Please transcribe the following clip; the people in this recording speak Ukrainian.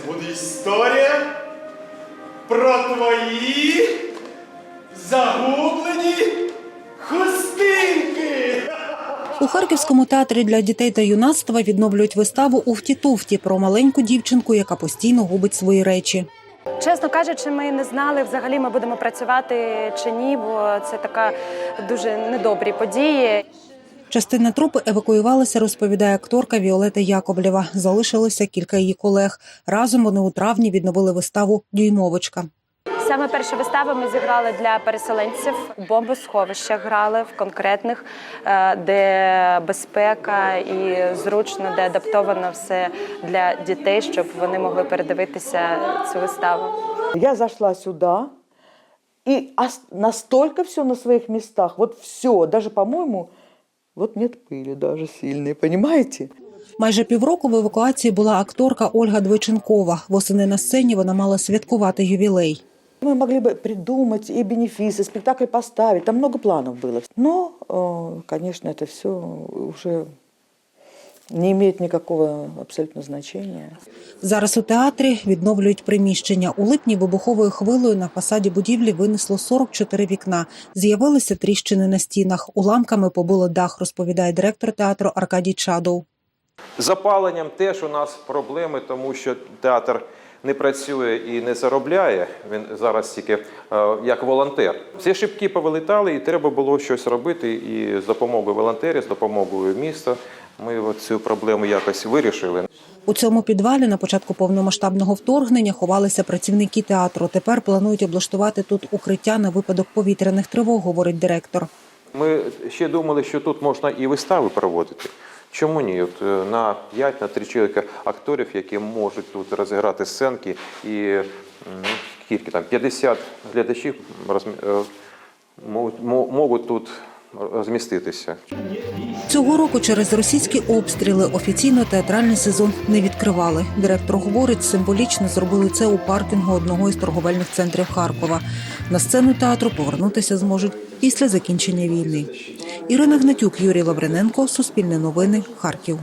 Це буде історія про твої загублені хустинки. У Харківському театрі для дітей та юнацтва відновлюють виставу «Уфті-туфті» про маленьку дівчинку, яка постійно губить свої речі. Чесно кажучи, ми не знали взагалі, ми будемо працювати чи ні, бо це така дуже недобрі події. Частина трупи евакуювалася, розповідає акторка Віолета Яковлєва. Залишилося кілька її колег. Разом вони у травні відновили виставу Дюймовочка. Саме першу виставу ми зіграли для переселенців у бомбосховищах грали в конкретних, е, де безпека і зручно, де адаптовано все для дітей, щоб вони могли передивитися цю виставу. Я зашла сюда, и настолько все на своих местах, вот все, даже, по-моему, вот нет пыли даже сильной, понимаете? Майже півроку в евакуації була акторка Ольга Двойченкова. Восени на сцені вона мала святкувати ювілей. Мы могли бы придумать и бенефисы, спектакль поставить, там много планов было. Но, э, конечно, это все уже не имеет никакого абсолютно значения. Зараз у театрі відновлюють приміщення. У липні вибуховою хвилою на фасаді будівлі винесло 44 вікна. З'явилися тріщини на стінах. Уламками побило дах, розповідає директор театру Аркадій Чадов. Запаленням теж у нас проблеми, тому що театр не працює і не заробляє. Він зараз тільки е, як волонтер. Всі шибки повилітали, і треба було щось робити. І з допомогою волонтерів, з допомогою міста ми цю проблему якось вирішили. У цьому підвалі на початку повномасштабного вторгнення ховалися працівники театру. Тепер планують облаштувати тут укриття на випадок повітряних тривог, говорить директор. Ми ще думали, що тут можна і вистави проводити. Чому ні? От е, на 5 на 3 чоловіка акторів, які можуть тут розіграти сценки, і ну, скільки там 50 глядачів розмі- е, можуть, мо- можуть тут розміститися. Цього року через російські обстріли офіційно театральний сезон не відкривали. Директор говорить, символічно зробили це у паркінгу одного із торговельних центрів Харкова. На сцену театру повернутися зможуть після закінчення війни. Ірина Гнатюк, Юрій Лавриненко, Суспільне новини, Харків.